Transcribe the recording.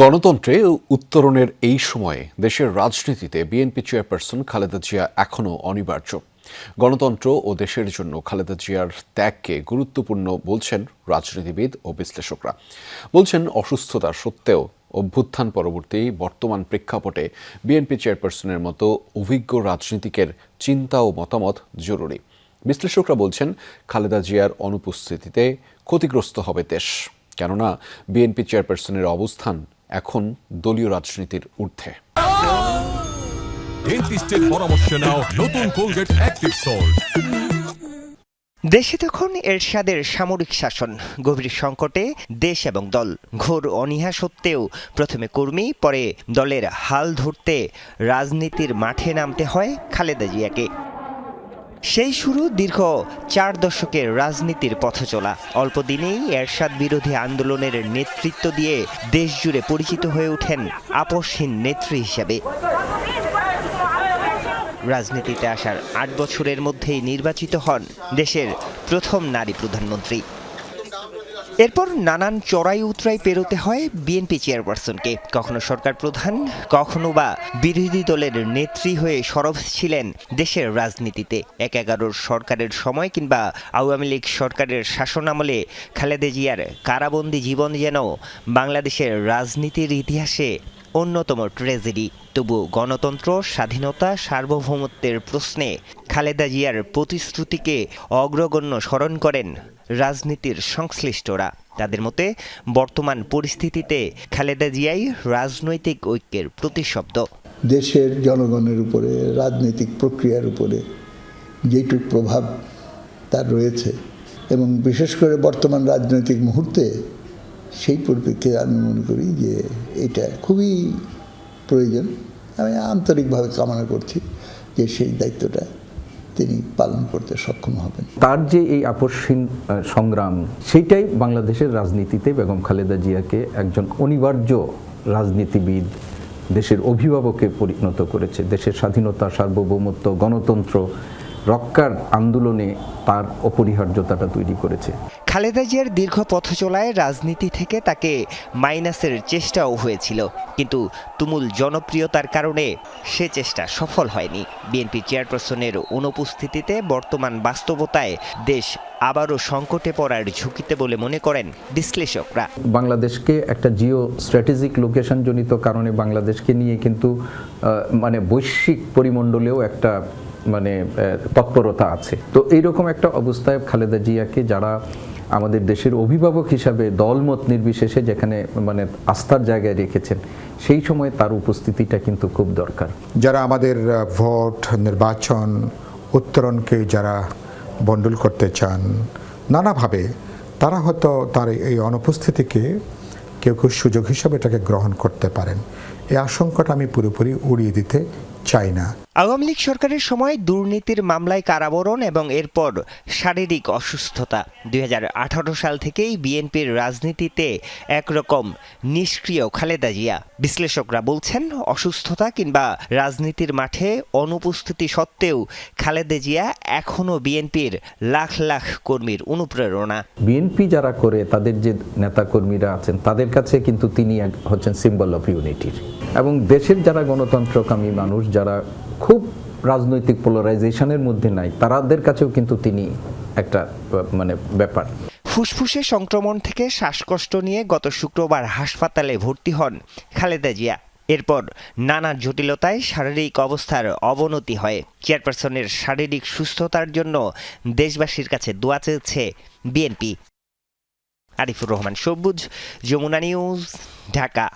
গণতন্ত্রে উত্তরণের এই সময়ে দেশের রাজনীতিতে বিএনপি চেয়ারপারসন খালেদা জিয়া এখনও অনিবার্য। গণতন্ত্র ও দেশের জন্য খালেদা জিয়ার ত্যাগকে গুরুত্বপূর্ণ বলছেন রাজনীতিবিদ ও বিশ্লেষকরা। বলছেন অসুস্থতা সত্ত্বেও অভ্যুত্থান পরবর্তী বর্তমান প্রেক্ষাপটে বিএনপি চেয়ারপারসনের মতো অভিজ্ঞ রাজনীতিকের চিন্তা ও মতামত জরুরি। বিশ্লেষকরা বলছেন, খালেদা জিয়ার অনুপস্থিতিতে ক্ষতিগ্রস্ত হবে দেশ। কেননা বিএনপি চেয়ারপারসনের অবস্থান এখন দলীয় রাজনীতির ঊর্ধ্বে। ডেন্টিস্টের পরামর্শ নাও নতুন কোলগেট অ্যাক্টিভ সল্ট দেশে তখন এরশাদের সামরিক শাসন। গভীর সংকটে দেশ এবং দল ঘোর অনীহা সত্ত্বেও প্রথমে কর্মী পরে দলের হাল ধরতে রাজনীতির মাঠে নামতে হয় খালেদা জিয়াকে। সেই শুরু দীর্ঘ চার দশকের রাজনীতির পথে চলা। অল্প দিনেই এরশাদ বিরোধী আন্দোলনের নেতৃত্ব দিয়ে দেশ জুড়ে পরিচিত হয়ে ওঠেন আপসহীন নেত্রী হিসেবে। রাজনীতিতে আসার আট বছরের মধ্যেই নির্বাচিত হন দেশের প্রথম নারী প্রধানমন্ত্রী। এরপর নানান চড়াই উতরাই পেরোতে হয় বিএনপি চেয়ারপারসনকে। কখনো সরকার প্রধান, কখনো বা বিরোধী দলের নেত্রী হয়ে সরব ছিলেন দেশের রাজনীতিতে। এক এগারোর সরকারের সময় কিংবা আওয়ামী লীগ সরকারের শাসন আমলে খালেদা জিয়ার কারাবন্দী জীবন যেন বাংলাদেশের রাজনীতির ইতিহাসে অন্যতম ট্রেজেডি। তবু গণতন্ত্র, স্বাধীনতা, সার্বভৌমত্বের প্রশ্নে খালেদা জিয়ার প্রতিশ্রুতিকে অগ্রগণ্য স্মরণ করেন রাজনীতির সংশ্লিষ্টরা। তাদের মতে, বর্তমান পরিস্থিতিতে খালেদা জিয়াই রাজনৈতিক ঐক্যের প্রতিশব্দ। দেশের জনগণের উপরে, রাজনৈতিক প্রক্রিয়ার উপরে যেটুক প্রভাব তার রয়েছে এবং বিশেষ করে বর্তমান রাজনৈতিক মুহূর্তে সেই পরিপ্রেক্ষিতে আমি মনে করি যে এটা খুবই প্রয়োজন। আমি আন্তরিকভাবে কামনা করছি যে সেই দায়িত্বটা তিনি পালন করতে সক্ষম হবেন। তার যে এই আপসহীন সংগ্রাম, সেইটাই বাংলাদেশের রাজনীতিতে বেগম খালেদা জিয়াকে একজন অনিবার্য রাজনীতিবিদ, দেশের অভিভাবকে পরিণত করেছে। দেশের স্বাধীনতা, সার্বভৌমত্ব, গণতন্ত্র রক্ষার আন্দোলনে তার অপরিহার্যতাটা তৈরি করেছে। খালেদা জিয়ার দীর্ঘ পথ চলায় রাজনীতি থেকে তাকে মাইনাসের চেষ্টাও হয়েছিল কিন্তু তুমুল জনপ্রিয়তার কারণে সে চেষ্টা সফল হয়নি। বিএনপি চেয়ারপারসনের অনুপস্থিতিতে বর্তমান বাস্তবতায় দেশ আবারও সংকটে পড়ার ঝুঁকিতে বলে মনে করেন বিশ্লেষকরা। বাংলাদেশকে একটা জিও স্ট্র্যাটেজিক লোকেশন জনিত কারণে বাংলাদেশকে নিয়ে কিন্তু মানে বৈশ্বিক পরিমণ্ডলেও একটা মানে তৎপরতা আছে। তো এইরকম একটা অবস্থায় খালেদা জিয়াকে যারা আমাদের দেশের অভিভাবক হিসাবে দলমত নির্বিশেষে যেখানে মানে আস্থার জায়গায় রেখেছেন, সেই সময় তার উপস্থিতিটা কিন্তু খুব দরকার। যারা আমাদের ভোট, নির্বাচন, উত্তরণকে যারা বন্ডল করতে চান, নানাভাবে তারা হয়তো তার এই অনুপস্থিতিকে কেউ কেউ সুযোগ হিসাবে এটাকে গ্রহণ করতে পারেন। এই আশঙ্কাটা আমি পুরোপুরি উড়িয়ে দিতে চাই না আওয়ামী লীগ সরকারের সময় দুর্নীতির মামলায় কারাবরণ এবং এরপর শারীরিক অসুস্থতা। দুই হাজার আঠারো সাল থেকেই বিএনপির রাজনীতিতে একরকম নিষ্ক্রিয় খালেদা জিয়া। বিশ্লেষকরা বলছেন অসুস্থতা কিংবা রাজনীতির মাঠে অনুপস্থিতি সত্ত্বেও খালেদা জিয়া এখনও বিএনপির লাখ লাখ কর্মীর অনুপ্রেরণা। বিএনপি যারা করে তাদের যে নেতাকর্মীরা আছেন তাদের কাছে কিন্তু তিনি এক- হচ্ছেন সিম্বল অফ ইউনিটির এবং দেশের যারা গণতন্ত্রকামী মানুষ, যারা খুব রাজনৈতিক পোলারাইজেশনের মধ্যে নাই তাদের কাছেও কিন্তু তিনি একটা মানে ব্যাপার। ফুসফুসে সংক্রমণ থেকে শ্বাসকষ্ট নিয়ে গত শুক্রবার হাসপাতালে ভর্তি হন খালেদা জিয়া। এরপর নানা জটিলতায় শারীরিক অবস্থার অবনতি হয়। চেয়ারপারসনের শারীরিক সুস্থতার জন্য দেশবাসীর কাছে দোয়া চেয়েছে বিএনপি। আরিফুর রহমান, সবুজ, যমুনা নিউজ, ঢাকা।